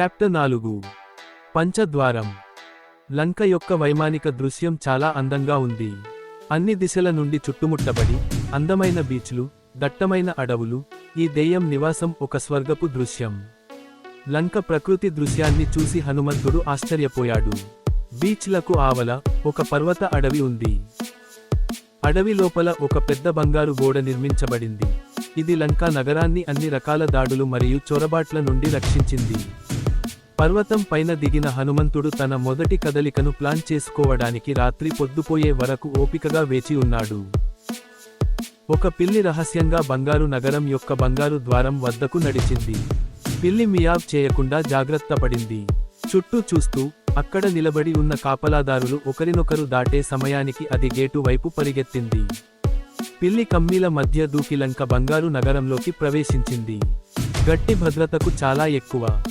Chapter నాలుగు. పంచద్వారం. లంక యొక్క వైమానిక దృశ్యం చాలా అందంగా ఉంది. అన్ని దిశల నుండి చుట్టుముట్టబడి అందమైన బీచ్లు దట్టమైన అడవులు ఈ దెయ్యం నివాసం ఒక స్వర్గపు దృశ్యం. లంక ప్రకృతి దృశ్యాన్ని చూసి హనుమంతుడు ఆశ్చర్యపోయాడు. బీచ్లకు ఆవల ఒక పర్వత అడవి ఉంది. అడవి లోపల ఒక పెద్ద బంగారు గోడ నిర్మించబడింది. ఇది లంకా నగరాన్ని అన్ని రకాల దాడులు మరియు చొరబాట్ల నుండి రక్షించింది. పర్వతం పైన దిగిన హనుమంతుడు తన మొదటి కదలికను ప్లాన్ చేసుకోవడానికి రాత్రి పొద్దుపోయే వరకు ఓపికగా వేచి ఉన్నాడు. ఒక పిల్లి రహస్యంగా బంగారు నగరం యొక్క బంగారు ద్వారం వద్దకు నడిచింది. పిల్లి మియాబ్ చేయకుండా జాగ్రత్త పడింది. చుట్టూ చూస్తూ అక్కడ నిలబడి ఉన్న కాపలాదారులు ఒకరినొకరు దాటే సమయానికి అది గేటు వైపు పరిగెత్తింది. పిల్లి కమ్మీల మధ్య దూకి లంక బంగారు నగరంలోకి ప్రవేశించింది. గట్టి భద్రతకు చాలా ఎక్కువ.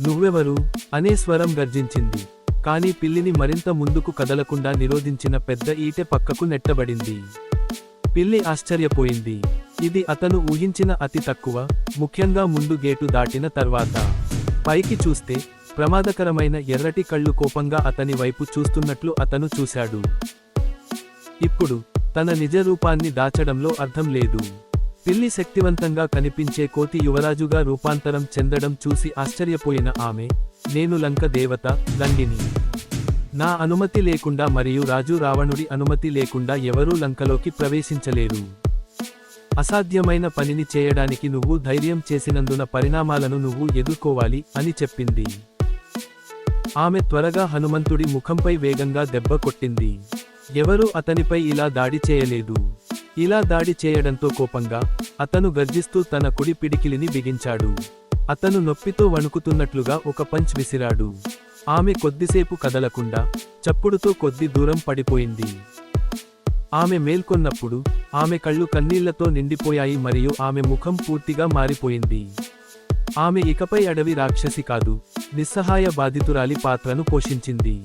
నువ్వెవరు? అనే స్వరం గర్జించింది. కానీ పిల్లిని మరింత ముందుకు కదలకుండా నిరోధించిన పెద్ద ఈటె పక్కకు నెట్టబడింది. పిల్లి ఆశ్చర్యపోయింది. ఇది అతను ఊహించిన అతి తక్కువ ముఖ్యంగా ముందు గేటు దాటిన తర్వాత. పైకి చూస్తే ప్రమాదకరమైన ఎర్రటి కళ్ళు కోపంగా అతని వైపు చూస్తున్నట్లు అతను చూశాడు. ఇప్పుడు తన నిజ రూపాన్ని దాచడంలో అర్థం లేదు. పిల్లి శక్తివంతంగా కనిపించే కోతి యువరాజుగా రూపాంతరం చెందడం చూసి ఆశ్చర్యపోయిన ఆమె నేను లంక దేవత లండిని నా అనుమతి లేకుండా మరియు రాజు రావణుడి అనుమతి లేకుండా ఎవరూ లంకలోకి ప్రవేశించలేరు. అసాధ్యమైన పనిని చేయడానికి నువ్వు ధైర్యం చేసినందున పరిణామాలను నువ్వు ఎదుర్కోవాలి అని చెప్పింది. ఆమె త్వరగా హనుమంతుడి ముఖంపై వేగంగా దెబ్బ కొట్టింది. ఎవరూ అతనిపై ఇలా దాడి చేయలేదు. ఇలా దాడి చేయడంతో కోపంగా అతను గర్జిస్తూ తన కుడి పిడికిలిని బిగించాడు. అతను నొప్పితో వణుకుతున్నట్లుగా ఒక పంచ్ విసిరాడు. ఆమె కొద్దిసేపు కదలకుండా చప్పుడుతో కొద్ది దూరం పడిపోయింది. ఆమె మేల్కొన్నప్పుడు ఆమె కళ్ళు కన్నీళ్ళతో నిండిపోయాయి మరియు ఆమె ముఖం పూర్తిగా మారిపోయింది. ఆమె ఇకపై అడవి రాక్షసి కాదు నిస్సహాయ బాధితురాలి పాత్రను పోషించింది.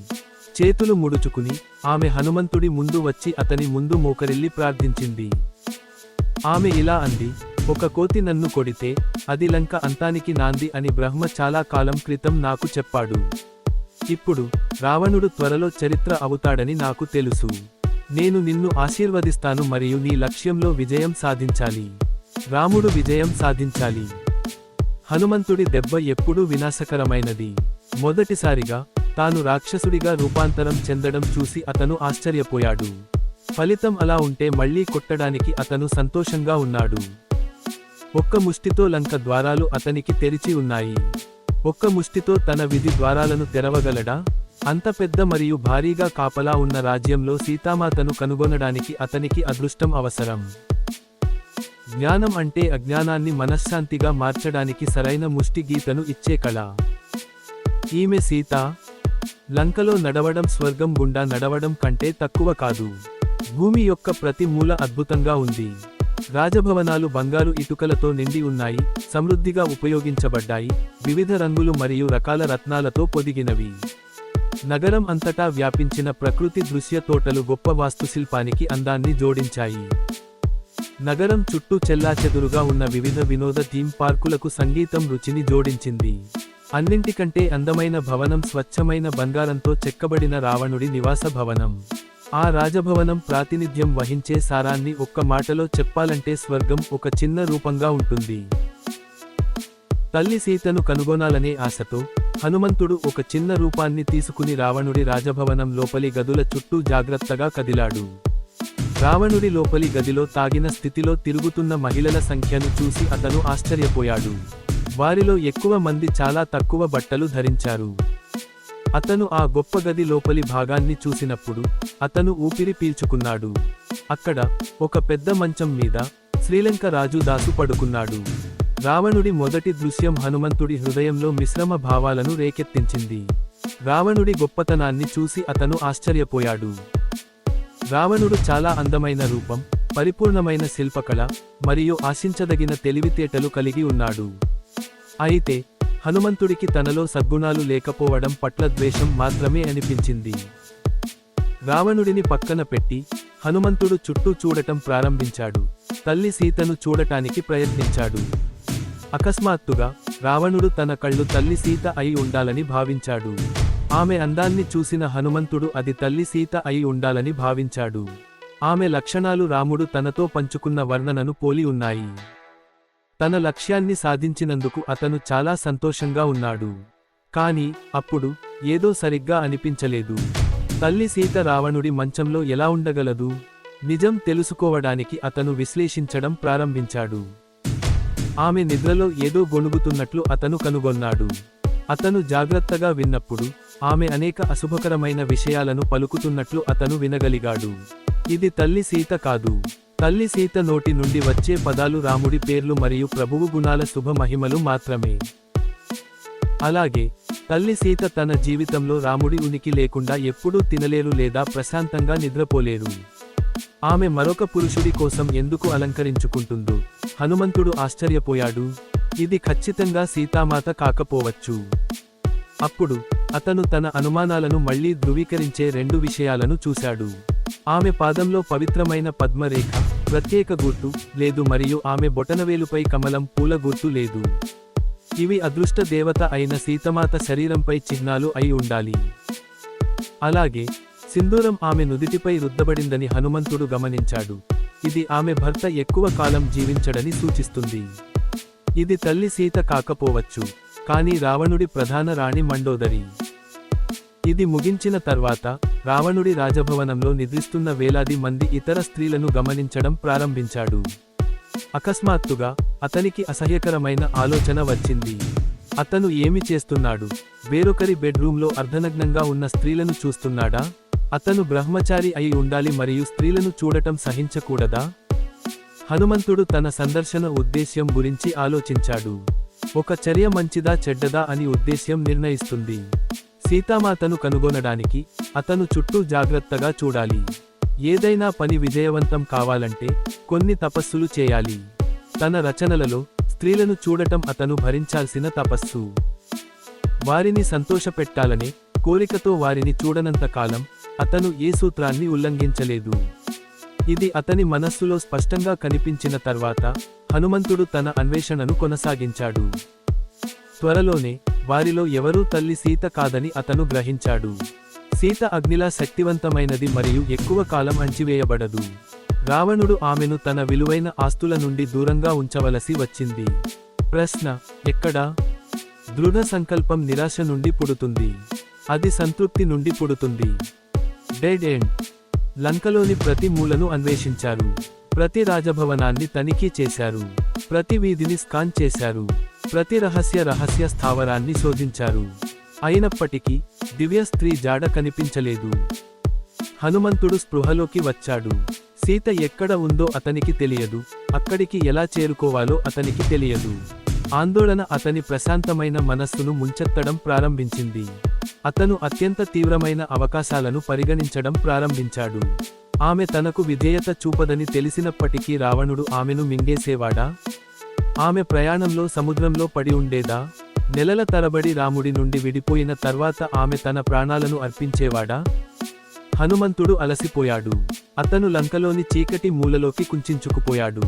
చేతులు ముడుచుకుని ఆమె హనుమంతుడి ముందు వచ్చి అతని ముందు మోకరిల్లి ప్రార్థించింది. ఆమె ఇలా అంది ఒక కోతి నన్ను కొడితే అది లంక అంతానికి నాంది అని బ్రహ్మ చాలా కాలం క్రితం నాకు చెప్పాడు. ఇప్పుడు రావణుడు త్వరలో చరిత్ర అవుతాడని నాకు తెలుసు. నేను నిన్ను ఆశీర్వదిస్తాను మరియు నీ లక్ష్యంలో విజయం సాధించాలి. రాముడు విజయం సాధించాలి. హనుమంతుడి దెబ్బ ఎప్పుడూ వినాశకరమైనది. మొదటిసారిగా తాను రాక్షసుడిగా రూపాంతరం చెందడం చూసి అతను ఆశ్చర్యపోయాడు. ఫలితం అలా ఉంటే మళ్ళీ కొట్టడానికి అతను సంతోషంగా ఉన్నాడు. ఒక్క ముష్టితో లంక ద్వారాలు అతనికి తెరిచి ఉన్నాయి. ఒక్క ముష్టితో తన విధి ద్వారాలను తెరవగలడా? అంత పెద్ద మరియు భారీగా కాపలా ఉన్న రాజ్యంలో సీతామాతను కనుగొనడానికి అతనికి అదృష్టం అవసరం. జ్ఞానం అంటే అజ్ఞానాన్ని మనశ్శాంతిగా మార్చడానికి సరైన ముష్టి గీతను ఇచ్చే కళ. ఈమె సీత లంకలో నడవడం స్వర్గం గుండా నడవడం కంటే తక్కువ కాదు. భూమి యొక్క ప్రతి మూల అద్భుతంగా ఉంది. రాజభవనాలు బంగారు ఇటుకలతో నిండి ఉన్నాయి సమృద్ధిగా ఉపయోగించబడ్డాయి వివిధ రంగులు మరియు రకాల రత్నాలతో పొదిగినవి. నగరం అంతటా వ్యాపించిన ప్రకృతి దృశ్య తోటలు గొప్ప వాస్తుశిల్పానికి అందాన్ని జోడించాయి. నగరం చుట్టూ చెల్లాచెదురుగా ఉన్న వివిధ వినోద థీమ్ పార్కులకు సంగీతం రుచిని జోడించింది. అన్నింటికంటే అందమైన భవనం స్వచ్ఛమైన బంగారంతో చెక్కబడిన రావణుడి నివాస భవనం. ఆ రాజభవనం ప్రాతినిధ్యం వహించే సారాన్ని ఒక్క మాటలో చెప్పాలంటే స్వర్గం ఒక చిన్న రూపంగా ఉంటుంది. తల్లి సీతను కనుగొనాలనే ఆశతో హనుమంతుడు ఒక చిన్న రూపాన్ని తీసుకుని రావణుడి రాజభవనం లోపలి గదుల చుట్టూ జాగ్రత్తగా కదిలాడు. రావణుడి లోపలి గదిలో తాగిన స్థితిలో తిరుగుతున్న మహిళల సంఖ్యను చూసి అతను ఆశ్చర్యపోయాడు. వారిలో ఎక్కువ మంది చాలా తక్కువ బట్టలు ధరించారు. అతను ఆ గొప్ప గది లోపలి భాగాన్ని చూసినప్పుడు అతను ఊపిరి పీల్చుకున్నాడు. అక్కడ ఒక పెద్ద మంచం మీద శ్రీలంక రాజు దాసు పడుకున్నాడు. రావణుడి మొదటి దృశ్యం హనుమంతుడి హృదయంలో మిశ్రమ భావాలను రేకెత్తించింది. రావణుడి గొప్పతనాన్ని చూసి అతను ఆశ్చర్యపోయాడు. రావణుడు చాలా అందమైన రూపం పరిపూర్ణమైన శిల్పకళ మరియు ఆశించదగిన తెలివితేటలు కలిగి ఉన్నాడు. అయితే హనుమంతుడికి తనలో సద్గుణాలు లేకపోవడం పట్ల ద్వేషం మాత్రమే అనిపించింది. రావణుడిని పక్కన పెట్టి హనుమంతుడు చుట్టూ చూడటం ప్రారంభించాడు. తల్లి సీతను చూడటానికి ప్రయత్నించాడు. అకస్మాత్తుగా రావణుడు తన కళ్ళు తల్లి సీత అయి ఉండాలని భావించాడు. ఆమె అందాన్ని చూసిన హనుమంతుడు అది తల్లి సీత అయి ఉండాలని భావించాడు. ఆమె లక్షణాలు రాముడు తనతో పంచుకున్న వర్ణనను పోలి ఉన్నాయి. తన లక్ష్యాన్ని సాధించినందుకు అతను చాలా సంతోషంగా ఉన్నాడు. కాని అప్పుడు ఏదో సరిగ్గా అనిపించలేదు. తల్లి సీత రావణుడి మంచంలో ఎలా ఉండగలదు? నిజం తెలుసుకోవడానికి అతను విశ్లేషించడం ప్రారంభించాడు. ఆమె నిద్రలో ఏదో గొణుగుతున్నట్లు అతను కనుగొన్నాడు. అతను జాగ్రత్తగా విన్నప్పుడు ఆమె అనేక అశుభకరమైన విషయాలను పలుకుతున్నట్లు అతను వినగలిగాడు. ఇది తల్లి సీత కాదు. తల్లి సీత నోటి నుండి వచ్చే పదాలు రాముడి పేర్లు మరియు ప్రభువు గుణాల శుభ మహిమలు మాత్రమే. అలాగే తల్లి సీత తన జీవితంలో రాముడి ఉనికి లేకుండా ఎప్పుడూ తినలేరు లేదా ప్రశాంతంగా నిద్రపోలేరు. ఆమె మరొక పురుషుడి కోసం ఎందుకు అలంకరించుకుంటుందో హనుమంతుడు ఆశ్చర్యపోయాడు. ఇది ఖచ్చితంగా సీతామాత కాకపోవచ్చు. అప్పుడు అతను తన అనుమానాలను మళ్ళీ ధృవీకరించే రెండు విషయాలను చూశాడు. ఆమె పాదంలో పవిత్రమైన పద్మరేఖ ప్రత్యేక గుర్తు లేదు మరియు ఆమె బొటనవేలుపై కమలం పూల గుర్తు లేదు. ఇవి అదృష్ట దేవత అయిన సీతమాత శరీరంపై చిహ్నాలు అయి ఉండాలి. అలాగే సింధూరం ఆమె నుదిటిపై రుద్దబడిందని హనుమంతుడు గమనించాడు. ఇది ఆమె భర్త ఎక్కువ కాలం జీవించడని సూచిస్తుంది. ఇది తల్లి సీత కాకపోవచ్చు కానీ రావణుడి ప్రధాన రాణి మండోదరి. ఇది ముగించిన తర్వాత రావణుడి రాజభవనంలో నిద్రిస్తున్న వేలాది మంది ఇతర స్త్రీలను గమనించడం ప్రారంభించాడు. అకస్మాత్తుగా అతనికి అసహ్యకరమైన ఆలోచన వచ్చింది. అతను ఏమి చేస్తున్నాడు? వేరొకరి బెడ్రూమ్లో అర్ధనగ్నంగా ఉన్న స్త్రీలను చూస్తున్నాడా? అతను బ్రహ్మచారి అయి ఉండాలి మరియు స్త్రీలను చూడటం సహించకూడదా? హనుమంతుడు తన సందర్శన ఉద్దేశ్యం గురించి ఆలోచించాడు. ఒక చర్య మంచిదా చెడ్డదా అని ఉద్దేశ్యం నిర్ణయిస్తుంది. సీతామాతను కనుగొనడానికి అతను చుట్టూ జాగ్రత్తగా చూడాలి. ఏదైనా పని విజయవంతం కావాలంటే కొన్ని తపస్సులు చేయాలి. తన రచనలలో స్త్రీలను చూడటం అతను భరించాల్సిన తపస్సు. వారిని సంతోషపెట్టాలనే కోరికతో వారిని చూడనంత కాలం అతను ఏ సూత్రాన్ని ఉల్లంఘించలేదు. ఇది అతని మనస్సులో స్పష్టంగా కనిపించిన తర్వాత హనుమంతుడు తన అన్వేషణను కొనసాగించాడు. త్వరలోనే వారిలో ఎవరూ తల్లి సీత కాదని అతను గ్రహించాడు. సీత అగ్నిలా శక్తివంతమైనది మరియు ఎక్కువ కాలం అంచివేయబడదు. రావణుడు ఆమెను తన విలువైన ఆస్తుల నుండి దూరంగా ఉంచవలసి వచ్చింది. ప్రశ్న ఎక్కడా? దృఢ సంకల్పం నిరాశ నుండి పుడుతుంది. అది సంతృప్తి నుండి పుడుతుంది. Dead end. లంకలోని ప్రతి మూలను అన్వేషించారు. ప్రతి రాజభవనాన్ని తనిఖీ చేశారు. ప్రతి వీధిని స్కాన్ చేశారు. ప్రతి రహస్య రహస్య స్థావరాన్ని శోధించారు. అయినప్పటికీ దివ్య స్త్రీ జాడ కనిపించలేదు. హనుమంతుడు స్పృహలోకి వచ్చాడు. సీత ఎక్కడ ఉందో అతనికి తెలియదు. అక్కడికి ఎలా చేరుకోవాలో అతనికి తెలియదు. ఆందోళన అతని ప్రశాంతమైన మనస్సును ముంచెత్తడం ప్రారంభించింది. అతను అత్యంత తీవ్రమైన అవకాశాలను పరిగణించడం ప్రారంభించాడు. ఆమె తనకు విధేయత చూపదని తెలిసినప్పటికీ రావణుడు ఆమెను మింగేసేవాడా? ఆమె ప్రయాణంలో సముద్రంలో పడి ఉండేదా? నెలల తరబడి రాముడి నుండి విడిపోయిన తర్వాత ఆమె తన ప్రాణాలను అర్పించేవాడా? హనుమంతుడు అలసిపోయాడు. అతను లంకలోని చీకటి మూలలోకి కుంచించుకుపోయాడు.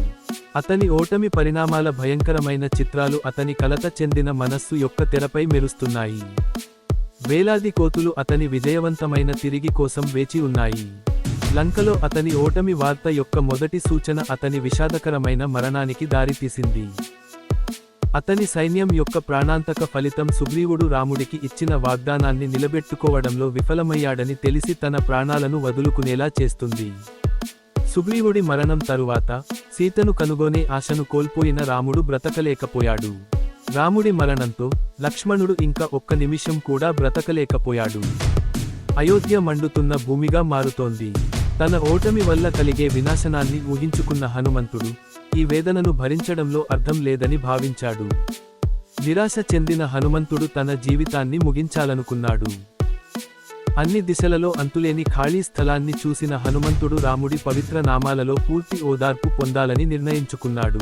అతని ఓటమి పరిణామాల భయంకరమైన చిత్రాలు అతని కలత చెందిన మనస్సు యొక్క తెరపై మెరుస్తున్నాయి. వేలాది కోతులు అతని విజయవంతమైన తిరిగి కోసం వేచి ఉన్నాయి. లంకలో అతని ఓటమి వార్త యొక్క మొదటి సూచన అతని విషాదకరమైన మరణానికి దారితీసింది. అతని సైన్యం యొక్క ప్రాణాంతక ఫలితం సుగ్రీవుడు రాముడికి ఇచ్చిన వాగ్దానాన్ని నిలబెట్టుకోవడంలో విఫలమయ్యాడని తెలిసి తన ప్రాణాలను వదులుకునేలా చేస్తుంది. సుగ్రీవుడి మరణం తరువాత సీతను కనుగొనే ఆశను కోల్పోయిన రాముడు బ్రతకలేకపోయాడు. రాముడి మరణంతో లక్ష్మణుడు ఇంకా ఒక్క నిమిషం కూడా బ్రతకలేకపోయాడు. అయోధ్య మండుతున్న భూమిగా మారుతోంది. తన ఓటమి వల్ల కలిగే వినాశనాన్ని ఊహించుకున్న హనుమంతుడు ఈ వేదనను భరించడంలో అర్థం లేదని భావించాడు. నిరాశ చెందిన హనుమంతుడు తన జీవితాన్ని ముగించాలనుకున్నాడు. అన్ని దిశలలో అంతులేని ఖాళీ స్థలాన్ని చూసిన హనుమంతుడు రాముడి పవిత్ర నామాలలో పూర్తి ఓదార్పు పొందాలని నిర్ణయించుకున్నాడు.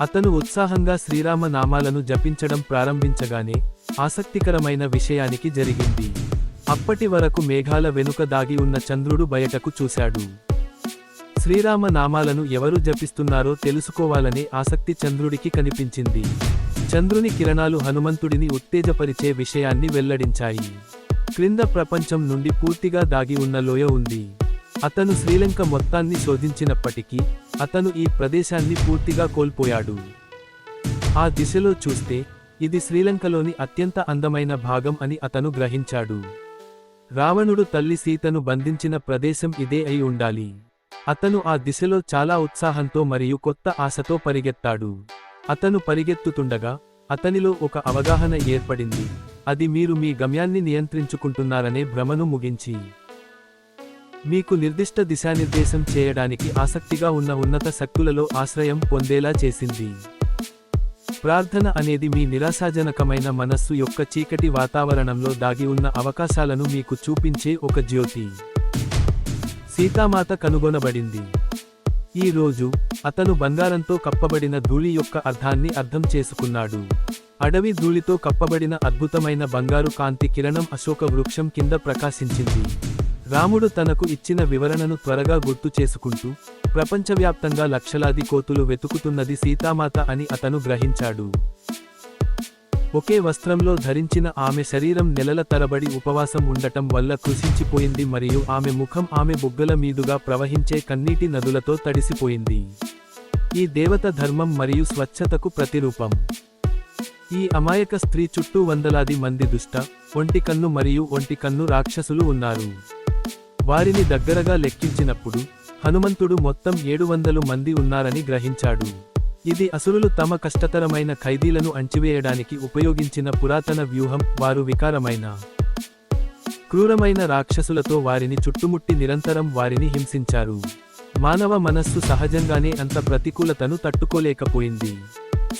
అతను ఉత్సాహంగా శ్రీరామ నామాలను జపించడం ప్రారంభించగానే ఆసక్తికరమైన విషయానికి జరిగింది. అప్పటి వరకు మేఘాల వెనుక దాగి ఉన్న చంద్రుడు బయటకు చూశాడు. శ్రీరామ నామాలను ఎవరు జపిస్తున్నారో తెలుసుకోవాలనే ఆసక్తి చంద్రుడికి కనిపించింది. చంద్రుని కిరణాలు హనుమంతుడిని ఉత్తేజపరిచే విషయాన్ని వెల్లడించాయి. క్రింద ప్రపంచం నుండి పూర్తిగా దాగి ఉన్న లోయ ఉంది. అతను శ్రీలంక మొత్తాన్ని శోధించినప్పటికీ అతను ఈ ప్రదేశాన్ని పూర్తిగా కోల్పోయాడు. ఆ దిశలో చూస్తే ఇది శ్రీలంకలోని అత్యంత అందమైన భాగం అని అతను గ్రహించాడు. రావణుడు తల్లి సీతను బంధించిన ప్రదేశం ఇదే అయి ఉండాలి. అతను ఆ దిశలో చాలా ఉత్సాహంతో మరియు కొత్త ఆశతో పరిగెత్తాడు. అతను పరిగెత్తుతుండగా అతనిలో ఒక అవగాహన ఏర్పడింది. అది మీరు మీ గమ్యాన్ని నియంత్రించుకుంటున్నారనే భ్రమను ముగించి. మీకు నిర్దిష్ట దిశానిర్దేశం చేయడానికి ఆసక్తిగా ఉన్న ఉన్నత శక్తులలో ఆశ్రయం పొందేలా చేసింది. ప్రార్థన అనేది మీ నిరాశాజనకమైన మనస్సు యొక్క చీకటి వాతావరణంలో దాగి ఉన్న అవకాశాలను మీకు చూపించే ఒక జ్యోతి. సీతామాత కనుగొనబడింది. ఈ రోజు అతను బంగారంతో కప్పబడిన ధూళి యొక్క అర్థాన్ని అర్థం చేసుకున్నాడు. అడవి ధూళితో కప్పబడిన అద్భుతమైన బంగారు కాంతి కిరణం అశోక వృక్షం కింద ప్రకాశించింది. రాముడు తనకు ఇచ్చిన వివరణను త్వరగా గుర్తు చేసుకుంటూ ప్రపంచవ్యాప్తంగా లక్షలాది కోతులు వెతుకుతున్నది సీతామాత అని అతను గ్రహించాడు. ఒకే వస్త్రంలో ధరించిన ఆమె శరీరం నెలల తరబడి ఉపవాసం ఉండటం వల్ల కృషించిపోయింది మరియు ఆమె ముఖం ఆమె బుగ్గల మీదుగా ప్రవహించే కన్నీటి నదులతో తడిసిపోయింది. ఈ దేవత ధర్మం మరియు స్వచ్ఛతకు ప్రతిరూపం. ఈ అమాయక స్త్రీ చుట్టూ వందలాది మంది దుష్ట ఒంటి కన్ను మరియు ఒంటి కన్ను రాక్షసులు ఉన్నారు. వారిని దగ్గరగా లెక్కించినప్పుడు హనుమంతుడు మొత్తం ఏడు వందలు మంది ఉన్నారని గ్రహించాడు. ఇది అసురులు తమ కష్టతరమైన ఖైదీలను అణచివేయడానికి ఉపయోగించిన పురాతన వ్యూహం వారు వికారమైన క్రూరమైన రాక్షసులతో వారిని చుట్టుముట్టి నిరంతరం వారిని హింసించారు. మానవ మనస్సు సహజంగానే అంత ప్రతికూలతను తట్టుకోలేకపోయింది.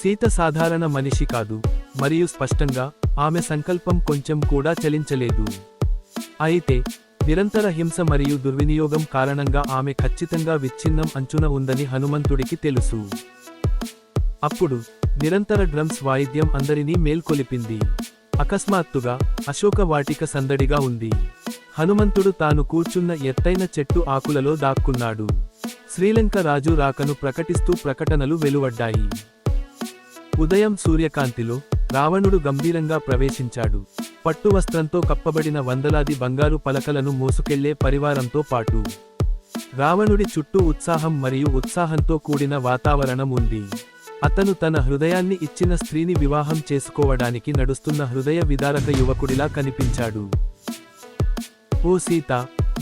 సీత సాధారణ మనిషి కాదు మరియు స్పష్టంగా ఆమె సంకల్పం కొంచెం కూడా చలించలేదు. అయితే నిరంతర హింస మరియు దుర్వినియోగం కారణంగా ఆమె ఖచ్చితంగా విచ్ఛిన్నం అంచున ఉందని హనుమంతుడికి తెలుసు. అప్పుడు నిరంతర డ్రమ్స్ వాయిద్యం అందరినీ మేల్కొలిపింది. అకస్మాత్తుగా అశోక వాటిక సందడిగా ఉంది. హనుమంతుడు తాను కూర్చున్న ఎత్తైన చెట్టు ఆకులలో దాక్కున్నాడు. శ్రీలంక రాజు రాకను ప్రకటిస్తూ ప్రకటనలు వెలువడ్డాయి. ఉదయం సూర్యకాంతిలో రావణుడు గంభీరంగా ప్రవేశించాడు. పట్టు వస్త్రంతో కప్పబడిన వందలాది బంగారు పలకలను మోసుకెళ్ళే పరివారంతో పాటు రావణుడి చుట్టూ ఉత్సాహం మరియు ఉత్సాహంతో కూడిన వాతావరణం ఉంది. అతను తన హృదయాన్ని ఇచ్చిన స్త్రీని వివాహం చేసుకోవడానికి నడుస్తున్న హృదయ విదారక యువకుడిలా కనిపించాడు. ఓ సీత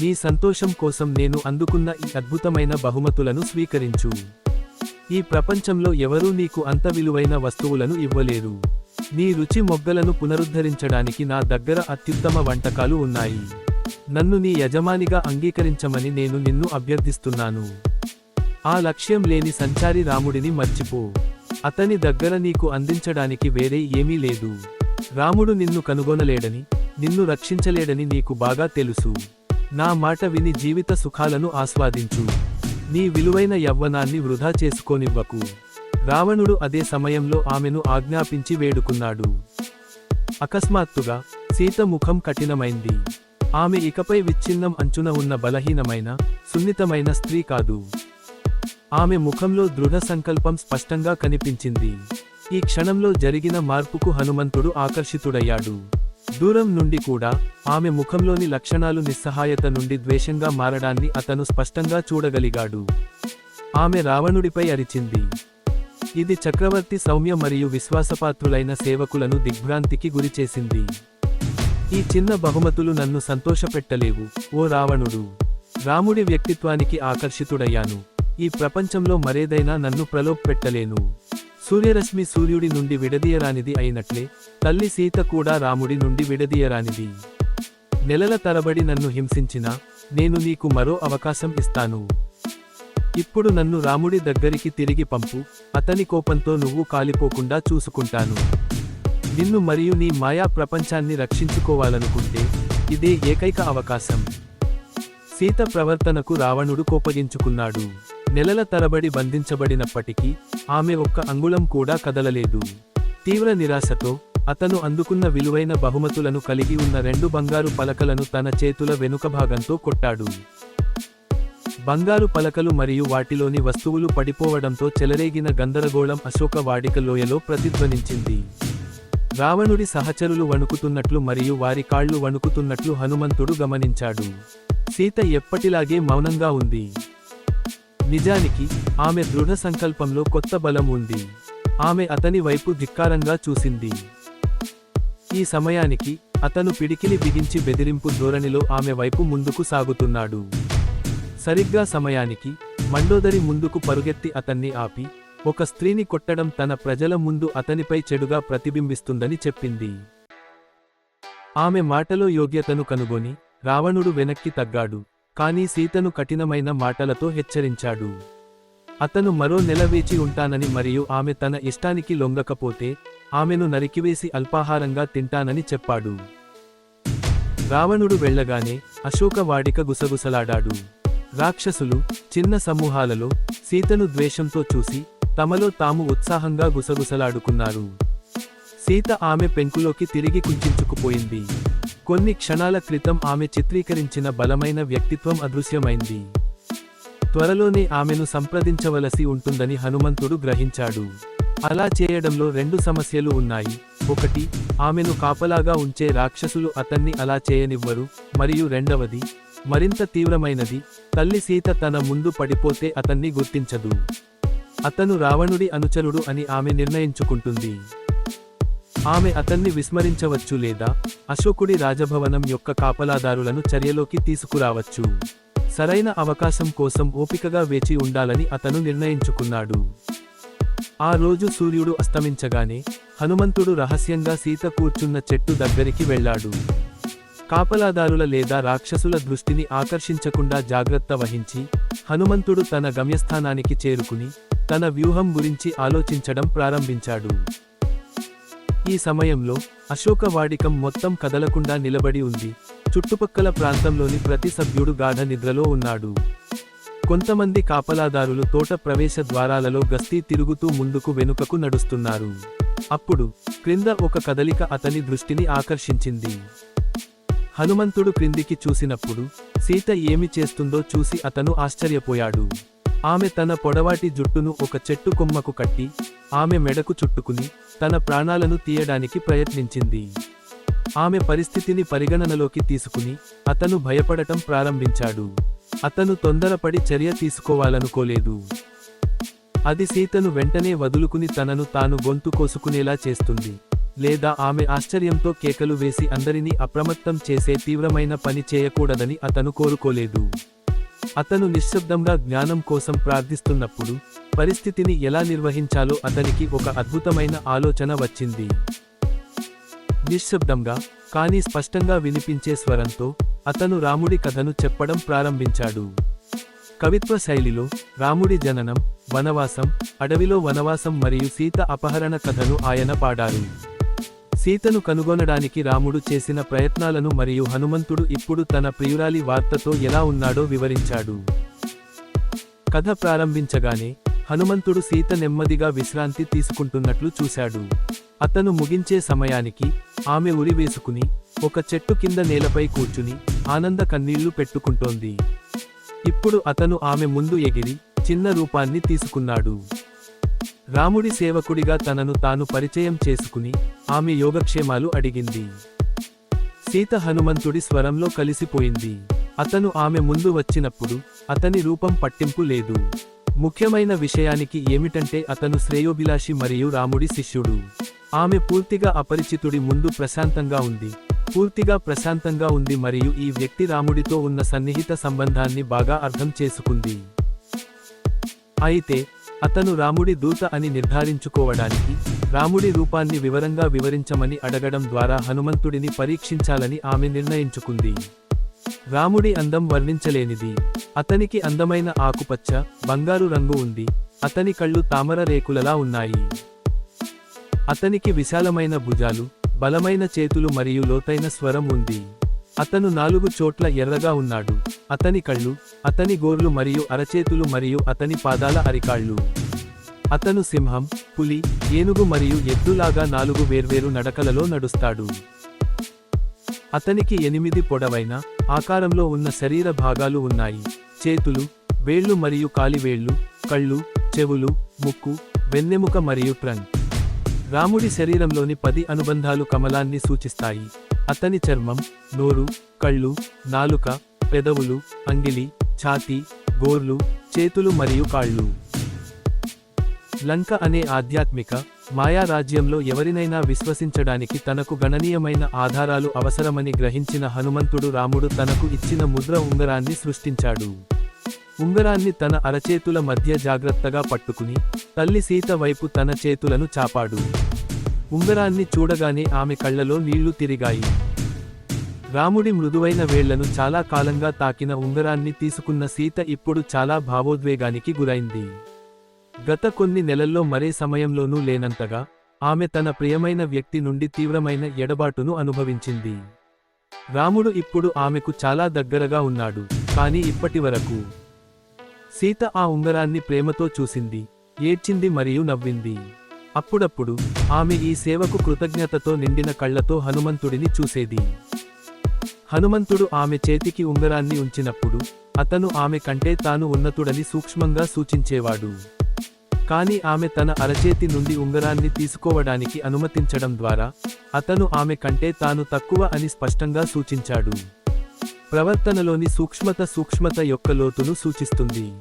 నీ సంతోషం కోసం నేను అందుకున్న ఈ అద్భుతమైన బహుమతులను స్వీకరించు. ఈ ప్రపంచంలో ఎవరూ నీకు అంత విలువైన వస్తువులను ఇవ్వలేరు. నీ రుచి మొగ్గలను పునరుద్ధరించడానికి నా దగ్గర అత్యుత్తమ వంటకాలు ఉన్నాయి. నన్ను నీ యజమానిగా అంగీకరించమని నేను నిన్ను అభ్యర్థిస్తున్నాను. ఆ లక్ష్యం లేని సంచారి రాముడిని మర్చిపో. అతని దగ్గర నీకు అందించడానికి వేరే ఏమీ లేదు. రాముడు నిన్ను కనుగొనలేడని నిన్ను రక్షించలేడని నీకు బాగా తెలుసు. నా మాట విని జీవిత సుఖాలను ఆస్వాదించు. నీ విలువైన యవ్వనాన్ని వృధా చేసుకోనివ్వకు. రావణుడు అదే సమయంలో ఆమెను ఆజ్ఞాపించి వేడుకున్నాడు. అకస్మాత్తుగా సీత ముఖం కఠినమైంది. ఆమె ఇకపై విచ్ఛిన్నం అంచున ఉన్న బలహీనమైన సున్నితమైన స్త్రీ కాదు. ఆమె ముఖంలో దృఢ సంకల్పం స్పష్టంగా కనిపించింది. ఈ క్షణంలో జరిగిన మార్పుకు హనుమంతుడు ఆకర్షితుడయ్యాడు. దూరం నుండి కూడా ఆమె ముఖంలోని లక్షణాలు నిస్సహాయత నుండి ద్వేషంగా మారడాన్ని అతను స్పష్టంగా చూడగలిగాడు. ఆమె రావణుడిపై అరిచింది. ఇది చక్రవర్తి సౌమ్య మరియు విశ్వాసపాత్రులైన సేవకులను దిగ్భ్రాంతికి గురిచేసింది. ఈ చిన్న బహుమతులు నన్ను సంతోషపెట్టలేవు ఓ రావణుడు. రాముడి వ్యక్తిత్వానికి ఆకర్షితుడయ్యాను. ఈ ప్రపంచంలో మరేదైనా నన్ను ప్రలోభపెట్టలేను. సూర్యరశ్మి సూర్యుడి నుండి విడదీయరానిది అయినట్లే తల్లి సీత కూడా రాముడి నుండి విడదీయరానిది. నెలల తరబడి నన్ను హింసించినా నేను నీకు మరో అవకాశం ఇస్తాను. ఇప్పుడు నన్ను రాముడి దగ్గరికి తిరిగి పంపు అతని కోపంతో నువ్వు కాలిపోకుండా చూసుకుంటాను. నిన్ను మరియు నీ మాయా ప్రపంచాన్ని రక్షించుకోవాలనుకుంటే ఇదే ఏకైక అవకాశం. సీత ప్రవర్తనకు రావణుడు కోపగించుకున్నాడు. నెలల తరబడి బంధించబడినప్పటికీ ఆమె ఒక్క అంగుళం కూడా కదలలేదు. తీవ్ర నిరాశతో అతను అందుకున్న విలువైన బహుమతులను కలిగి ఉన్న రెండు బంగారు పలకలను తన చేతుల వెనుక భాగంతో కొట్టాడు. బంగారు పలకలు మరియు వాటిలోని వస్తువులు పడిపోవడంతో చెలరేగిన గందరగోళం అశోక వాడిక లోయలో ప్రతిధ్వనించింది. రావణుడి సహచరులు వణుకుతున్నట్లు మరియు వారి కాళ్ళు వణుకుతున్నట్లు హనుమంతుడు గమనించాడు. సీత ఎప్పటిలాగే మౌనంగా ఉంది. నిజానికి ఆమె దృఢ సంకల్పంలో కొత్త బలం ఉంది. ఆమె అతని వైపు ధిక్కారంగా చూసింది. ఈ సమయానికి అతను పిడికిలి బిగించి బెదిరింపు ధోరణిలో ఆమె వైపు ముందుకు సాగుతున్నాడు. సరిగ్గా సమయానికి మండోదరి ముందుకు పరుగెత్తి అతన్ని ఆపి ఒక స్త్రీని కొట్టడం తన ప్రజల ముందు అతనిపై చెడుగా ప్రతిబింబిస్తుందని చెప్పింది. ఆమె మాటలో యోగ్యతను కనుగొని రావణుడు వెనక్కి తగ్గాడు కానీ సీతను కఠినమైన మాటలతో హెచ్చరించాడు. అతను మరో నెల వేచి ఉంటానని మరియు ఆమె తన ఇష్టానికి లొంగకపోతే ఆమెను నరికివేసి అల్పాహారంగా తింటానని చెప్పాడు. రావణుడు వెళ్ళగానే అశోక వాడిక గుసగుసలాడాడు. రాక్షసులు చిన్న సమూహాలలో సీతను ద్వేషంతో చూసి తమలో తాము ఉత్సాహంగా గుసగుసలాడుకున్నారు. సీత ఆమె పెంకులోకి తిరిగి కుంచుకుపోయింది కొన్ని క్షణాల క్రితం ఆమె చిత్రీకరించిన బలమైన వ్యక్తిత్వం అదృశ్యమైంది. త్వరలోనే ఆమెను సంప్రదించవలసి ఉంటుందని హనుమంతుడు గ్రహించాడు. అలా చేయడంలో రెండు సమస్యలు ఉన్నాయి. ఒకటి ఆమెను కాపలాగా ఉంచే రాక్షసులు అతన్ని అలా చేయనివ్వరు మరియు రెండవది మరింత తీవ్రమైనది తల్లి సీత తన ముందు పడిపోతే అతన్ని గుర్తించదు. అతను రావణుడి అనుచరుడు అని ఆమె నిర్ణయించుకుంటుంది. ఆమె అతన్ని విస్మరించవచ్చు లేదా అశోకుడి రాజభవనం యొక్క కాపలాదారులను చర్యలోకి తీసుకురావచ్చు. సరైన అవకాశం కోసం ఓపికగా వేచి ఉండాలని అతను నిర్ణయించుకున్నాడు. ఆ రోజు సూర్యుడు అస్తమించగానే హనుమంతుడు రహస్యంగా సీత కూర్చున్న చెట్టు దగ్గరికి వెళ్ళాడు. కాపలాదారుల లేదా రాక్షసుల దృష్టిని ఆకర్షించకుండా జాగ్రత్త వహించి హనుమంతుడు తన గమ్యస్థానానికి చేరుకుని తన వ్యూహం గురించి ఆలోచించడం ప్రారంభించాడు. ఈ సమయంలో అశోక వాడికం మొత్తం కదలకుండా నిలబడి ఉంది. చుట్టుపక్కల ప్రాంతంలోని ప్రతి సభ్యుడు గాఢ నిద్రలో ఉన్నాడు. కొంతమంది కాపలాదారులు తోట ప్రవేశ ద్వారాలలో గస్తీ తిరుగుతూ ముందుకు వెనుకకు నడుస్తున్నారు. అప్పుడు క్రింద ఒక కదలిక అతని దృష్టిని ఆకర్షించింది. హనుమంతుడు క్రిందికి చూసినప్పుడు సీత ఏమి చేస్తుందో చూసి అతను ఆశ్చర్యపోయాడు. ఆమె తన పొడవాటి జుట్టును ఒక చెట్టు కొమ్మకు కట్టి ఆమె మెడకు చుట్టుకుని తన ప్రాణాలను తీయడానికి ప్రయత్నించింది. ఆమె పరిస్థితిని పరిగణనలోకి తీసుకుని అతను భయపడటం ప్రారంభించాడు. అతను తొందరపడి చర్య తీసుకోవాలనుకోలేదు. అది సీతను వెంటనే వదులుకుని తనను తాను గొంతు కోసుకునేలా చేస్తుంది. లేదా ఆమె ఆశ్చర్యంతో కేకలు వేసి అందరినీ అప్రమత్తం చేసే తీవ్రమైన పని చేయకూడదని అతను కోరుకోలేదు. అతను నిశ్శబ్దంగా జ్ఞానం కోసం ప్రార్థిస్తున్నప్పుడు పరిస్థితిని ఎలా నిర్వహించాలో అతనికి ఒక అద్భుతమైన ఆలోచన వచ్చింది. నిశ్శబ్దంగా కానీ స్పష్టంగా వినిపించే స్వరంతో అతను రాముడి కథను చెప్పడం ప్రారంభించాడు. కవిత్వ శైలిలో రాముడి జననం వనవాసం అడవిలో వనవాసం మరియు సీత అపహరణ కథను ఆయన పాడారు. సీతను కనుగొనడానికి రాముడు చేసిన ప్రయత్నాలను మరియు హనుమంతుడు ఇప్పుడు తన ప్రియురాలి వార్తతో ఎలా ఉన్నాడో వివరించాడు. కథ ప్రారంభించగానే హనుమంతుడు సీత నెమ్మదిగా విశ్రాంతి తీసుకుంటున్నట్లు చూశాడు. అతను ముగించే సమయానికి ఆమె ఉరి వేసుకుని ఒక చెట్టు కింద నేలపై కూర్చుని ఆనంద కన్నీళ్ళు పెట్టుకుంటోంది. ఇప్పుడు అతను ఆమె ముందు ఎగిరి చిన్న రూపాన్ని తీసుకున్నాడు. రాముడి సేవకుడిగా తనను తాను పరిచయం చేసుకుని ఆమె యోగక్షేమాలు అడిగింది. సీత హనుమంతుడి స్వరంలో కలిసిపోయింది. అతను ఆమె ముందు వచ్చినప్పుడు అతని రూపం పట్టింపు లేదు. ముఖ్యమైన విషయానికి ఏమిటంటే అతను శ్రేయోభిలాషి మరియు రాముడి శిష్యుడు. ఆమె పూర్తిగా అపరిచితుడి ముందు ప్రశాంతంగా ఉంది. పూర్తిగా ప్రశాంతంగా ఉంది మరియు ఈ వ్యక్తి రాముడితో ఉన్న సన్నిహిత సంబంధాన్ని బాగా అర్థం చేసుకుంది. అయితే అతను రాముడి దూత అని నిర్ధారించుకోవడానికి రాముడి రూపాన్ని వివరంగా వివరించమని అడగడం ద్వారా హనుమంతుడిని పరీక్షించాలని ఆమె నిర్ణయించుకుంది. రాముడి అందం వర్ణించలేనిది. అతనికి అందమైన ఆకుపచ్చ బంగారు రంగు ఉంది. అతని కళ్ళు తామర రేకులలా ఉన్నాయి. అతనికి విశాలమైన భుజాలు బలమైన చేతులు మరియు లోతైన స్వరం ఉంది. అతను నాలుగు చోట్ల ఎర్రగా ఉన్నాడు. అతని కళ్ళు అతని గోర్లు మరియు అరచేతులు మరియు అతని పాదాల అరికాళ్ళు. అతను సింహం పులి ఏనుగు మరియు ఎద్దులాగా నాలుగు వేర్వేరు నడకలలో నడుస్తాడు. అతనికి ఎనిమిది పొడవైన ఆకారంలో ఉన్న శరీర భాగాలు ఉన్నాయి. చేతులు వేళ్ళు మరియు కాలివేళ్ళు కళ్ళు చెవులు ముక్కు వెన్నెముక మరియు ట్రంక్. రాముడి శరీరంలోని పది అనుబంధాలు కమలాన్ని సూచిస్తాయి. అతని చర్మం నోరు కళ్ళు నాలుక పెదవులు అంగిలి ఛాతీ గోర్లు చేతులు మరియు కాళ్ళు. లంక అనే ఆధ్యాత్మిక మాయా రాజ్యంలో ఎవరినైనా విశ్వసించడానికి తనకు గణనీయమైన ఆధారాలు అవసరమని గ్రహించిన హనుమంతుడు రాముడు తనకు ఇచ్చిన ముద్ర ఉంగరాన్ని సృష్టించాడు. ఉంగరాన్ని తన అరచేతుల మధ్య జాగ్రత్తగా పట్టుకుని తల్లి సీత వైపు తన చేతులను చాపాడు. ఉంగరాన్ని చూడగానే ఆమె కళ్ళలో నీళ్ళు తిరిగాయి. రాముడి మృదువైన వేళ్ళను చాలా కాలంగా తాకిన ఉంగరాన్ని తీసుకున్న సీత ఇప్పుడు చాలా భావోద్వేగానికి గురైంది. గత కొన్ని నెలల్లో మరే సమయంలోనూ లేనంతగా ఆమె తన ప్రియమైన వ్యక్తి నుండి తీవ్రమైన ఎడబాటును అనుభవించింది. రాముడు ఇప్పుడు ఆమెకు చాలా దగ్గరగా ఉన్నాడు కాని ఇప్పటివరకు సీత ఆ ఉంగరాన్ని ప్రేమతో చూసింది ఏడ్చింది మరియు నవ్వింది. అప్పుడప్పుడు ఆమె ఈ సేవకు కృతజ్ఞతతో నిండిన కళ్ళతో హనుమంతుడిని చూసేది. హనుమంతుడు ఆమె చేతికి ఉంగరాన్ని ఉంచినప్పుడు అతను ఆమె కంటే తాను ఉన్నతుడని సూక్ష్మంగా సూచించేవాడు. కాని ఆమె తన అరచేతి నుండి ఉంగరాన్ని తీసుకోవడానికి అనుమతించడం ద్వారా అతను ఆమె కంటే తాను తక్కువ అని స్పష్టంగా సూచించాడు. ప్రవర్తనలోని సూక్ష్మత సూక్ష్మత యొక్క లోతును సూచిస్తుంది.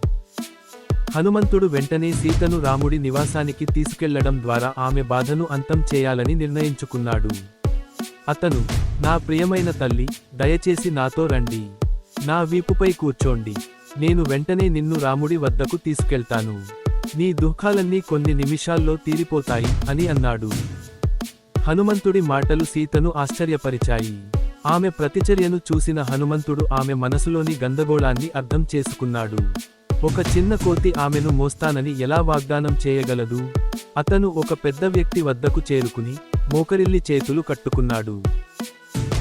హనుమంతుడు వెంటనే సీతను రాముడి నివాసానికి తీసుకెళ్ళడం ద్వారా ఆమె బాధను అంతం చేయాలని నిర్ణయించుకున్నాడు. అతను నా ప్రియమైన తల్లి దయచేసి నాతో రండి. నా వీపుపై కూర్చోండి. నేను వెంటనే నిన్ను రాముడి వద్దకు తీసుకెళ్తాను. నీ దుఃఖాలన్నీ కొన్ని నిమిషాల్లో తీరిపోతాయి అని అన్నాడు. హనుమంతుడి మాటలు సీతను ఆశ్చర్యపరిచాయి. ఆమె ప్రతిచర్యను చూసిన హనుమంతుడు ఆమె మనసులోని గందగోళాన్ని అర్థం చేసుకున్నాడు. ఒక చిన్న కోతి ఆమెను మోస్తానని ఎలా వాగ్దానం చేయగలదు? అతను ఒక పెద్ద వ్యక్తి వద్దకు చేరుకుని మోకరిల్లి చేతులు కట్టుకున్నాడు.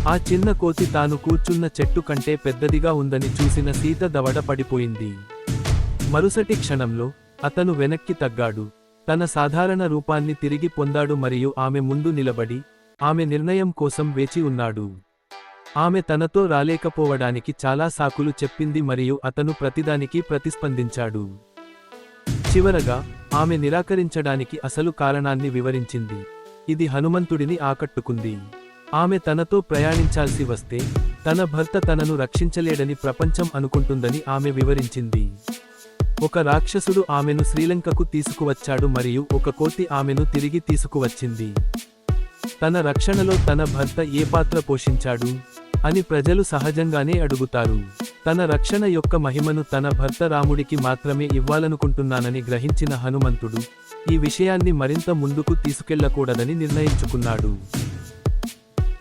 ఆ చిన్న కోతి తాను కూర్చున్న చెట్టు కంటే పెద్దదిగా ఉందని చూసిన సీత దవడ పడిపోయింది. మరుసటి క్షణంలో అతను వెనక్కి తగ్గాడు. తన సాధారణ రూపాన్ని తిరిగి పొందాడు మరియు ఆమె ముందు నిలబడి ఆమె నిర్ణయం కోసం వేచి ఉన్నాడు. ఆమె తనతో రాలేకపోవడానికి చాలా సాకులు చెప్పింది మరియు అతను ప్రతిదానికి ప్రతిస్పందించాడు. చివరగా ఆమె నిరాకరించడానికి అసలు కారణాన్ని వివరించింది. ఇది హనుమంతుడిని ఆకట్టుకుంది. ఆమె తనతో ప్రయాణించాల్సి వస్తే తన భర్త తనను రక్షించలేడని ప్రపంచం అనుకుంటుందని ఆమె వివరించింది. ఒక రాక్షసుడు ఆమెను శ్రీలంకకు తీసుకువచ్చాడు మరియు ఒక కోతి ఆమెను తిరిగి తీసుకువచ్చింది. తన రక్షణలో తన భర్త ఏ పాత్ర పోషించాడు? అని ప్రజలు సహజంగానే అడుగుతారు. తన రక్షణ యొక్క మహిమను తన భర్త రాముడికి మాత్రమే ఇవ్వాలనుకుంటున్నానని గ్రహించిన హనుమంతుడు ఈ విషయాన్ని మరింత ముందుకు తీసుకెళ్ళకూడదని నిర్ణయించుకున్నాడు.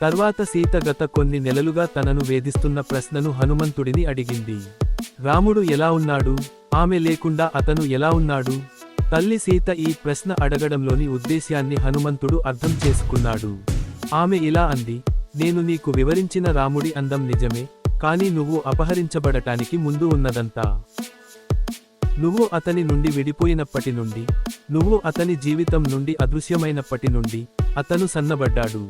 తర్వాత సీత గత కొన్ని నెలలుగా తనను వేధిస్తున్న ప్రశ్నను హనుమంతుడిని అడిగింది. రాముడు ఎలా ఉన్నాడు? ఆమె లేకుండా అతను ఎలా ఉన్నాడు? తల్లి సీత ఈ ప్రశ్న అడగడంలోని ఉద్దేశ్యాన్ని హనుమంతుడు అర్థం చేసుకున్నాడు. ఆమె ఇలా అంది నేను నీకు వివరించిన రాముడి అందం నిజమే కానీ నువ్వు అపహరించబడటానికి ముందు ఉన్నదంతా. నువ్వు అతని నుండి విడిపోయినప్పటి నుండి నువ్వు అతని జీవితం నుండి అదృశ్యమైనప్పటి నుండి అతను సన్నబడ్డాడు.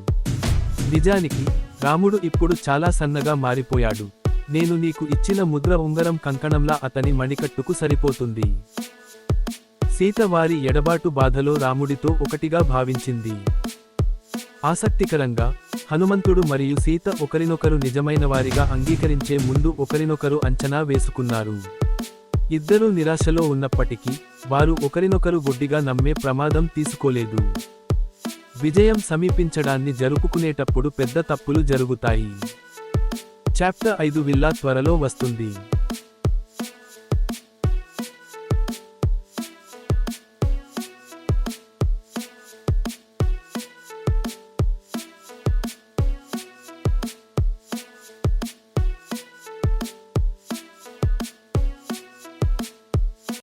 నిజానికి రాముడు ఇప్పుడు చాలా సన్నగా మారిపోయాడు. నేను నీకు ఇచ్చిన ముద్ర ఉంగరం కంకణంలా అతని మణికట్టుకు సరిపోతుంది. సీత వారి ఎడబాటు బాధలో రాముడితో ఒకటిగా భావించింది. ఆసక్తికరంగా హనుమంతుడు మరియు సీత ఒకరినొకరు నిజమైన వారిగా అంగీకరించే ముందు ఒకరినొకరు అంచనా వేసుకున్నారు. ఇద్దరూ నిరాశలో ఉన్నప్పటికీ వారు ఒకరినొకరు గొడ్డిగా నమ్మే ప్రమాదం తీసుకోలేదు. విజయం సమీపించడాన్ని జరుపుకునేటప్పుడు పెద్ద తప్పులు జరుగుతాయి. చాప్టర్ ఐదు విల్లా త్వరలో వస్తుంది.